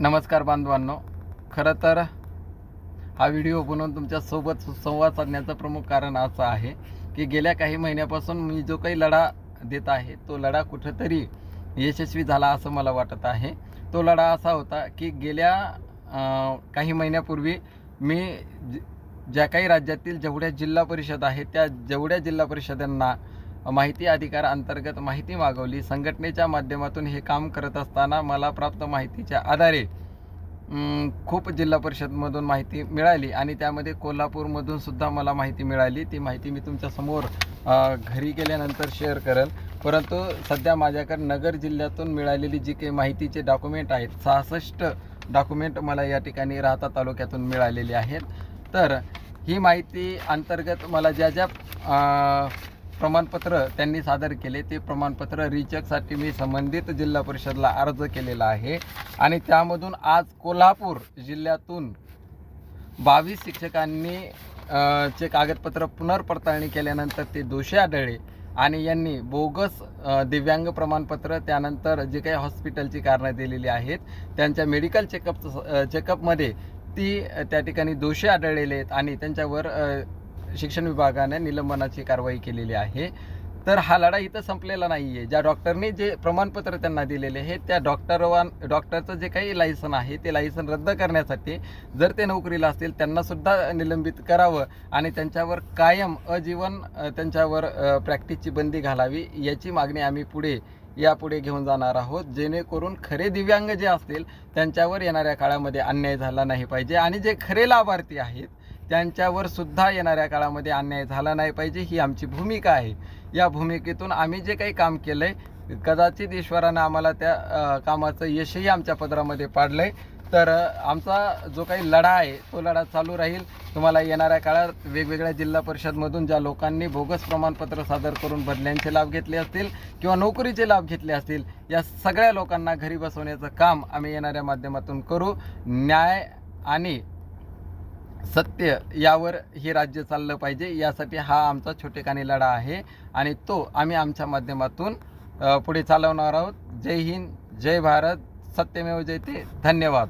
नमस्कार बांधवांनो. खरं तर हा व्हिडिओ बनवून तुमच्यासोबत संवाद साधण्याचं प्रमुख कारण असं आहे की गेल्या काही महिन्यापासून मी जो काही लढा देत आहे तो लढा कुठंतरी यशस्वी झाला असं मला वाटत आहे. तो लढा असा होता की गेल्या काही महिन्यापूर्वी मी ज- ज्या काही राज्यातील जेवढ्या जिल्हा परिषद आहेत त्या जेवढ्या जिल्हा परिषदांना माहिती अधिकार अंतर्गत माहिती मागवली. संघटनेच्या माध्यमातून हे काम करत असताना मला प्राप्त माहितीच्या आधारे खूप जिल्हा परिषदमधून माहिती मिळाली आणि त्यामध्ये कोल्हापूरमधून सुद्धा मला माहिती मिळाली. ती माहिती मी तुमच्यासमोर घरी गेल्यानंतर शेअर करेल. परंतु सध्या माझ्याकडे नगर जिल्ह्यातून मिळालेली जी काही माहितीचे डॉक्युमेंट आहेत सहासष्ट डॉक्युमेंट मला या ठिकाणी राहता तालुक्यातून मिळालेली आहेत. तर ही माहिती अंतर्गत मला ज्या ज्या प्रमाणपत्र त्यांनी सादर केले. ते प्रमाणपत्र रिचेकसाठी मी संबंधित जिल्हा परिषदला अर्ज केलेला आहे. आणि त्यामधून आज कोल्हापूर जिल्ह्यातून बावीस शिक्षकांनी चे कागदपत्र पुनर्पडताळणी केल्यानंतर ते दोषी आढळले. आणि यांनी बोगस दिव्यांग प्रमाणपत्र त्यानंतर जे काही हॉस्पिटलची कारणं दिलेली आहेत त्यांच्या मेडिकल चेकअप चेकअपमध्ये ती त्या ठिकाणी दोषी आढळलेले आहेत. आणि त्यांच्यावर शिक्षण विभागाने निलंबनाची कारवाई केलेली आहे. तर हा लढा इथं संपलेला नाही आहे ज्या डॉक्टरनी जे प्रमाणपत्र त्यांना दिलेले आहे त्या डॉक्टरवान डॉक्टरचं जे काही लायसन आहे ते लायसन रद्द करण्यासाठी जर ते नोकरीला असतील त्यांनासुद्धा निलंबित करावं आणि त्यांच्यावर कायम अजीवन त्यांच्यावर प्रॅक्टिसची बंदी घालावी याची मागणी आम्ही पुढे यापुढे घेऊन जाणार आहोत. जेणेकरून खरे दिव्यांग जे असतील त्यांच्यावर येणाऱ्या काळामध्ये अन्याय झाला नाही पाहिजे. आणि जे खरे लाभार्थी आहेत त्यांच्यावर सुद्धा येणाऱ्या काळामध्ये अन्याय झाला नाही पाहिजे ही आमची भूमिका आहे. या भूमिकेतून आम्ही जे काही काम केलं आहे कदाचित ईश्वरानं आम्हाला त्या कामाचं यशही आमच्या पदरामध्ये पाडलं आहे तर आमचा जो काही लढा आहे तो लढा चालू राहील. तुम्हाला येणाऱ्या काळात वेगवेगळ्या जिल्हा परिषदमधून ज्या लोकांनी बोगस प्रमाणपत्र सादर करून बदल्यांचे लाभ घेतले असतील किंवा नोकरीचे लाभ घेतले असतील या सगळ्या लोकांना घरी बसवण्याचं काम आम्ही येणाऱ्या माध्यमातून करू. न्याय आणि सत्य यावर हे राज्य चाललं पाहिजे. यासाठी हा आमचा छोटेखानी लढा आहे आणि तो आम्ही आमच्या माध्यमातून पुढे चालवणार आहोत. जय हिंद जय भारत. सत्यमेव जयते धन्यवाद.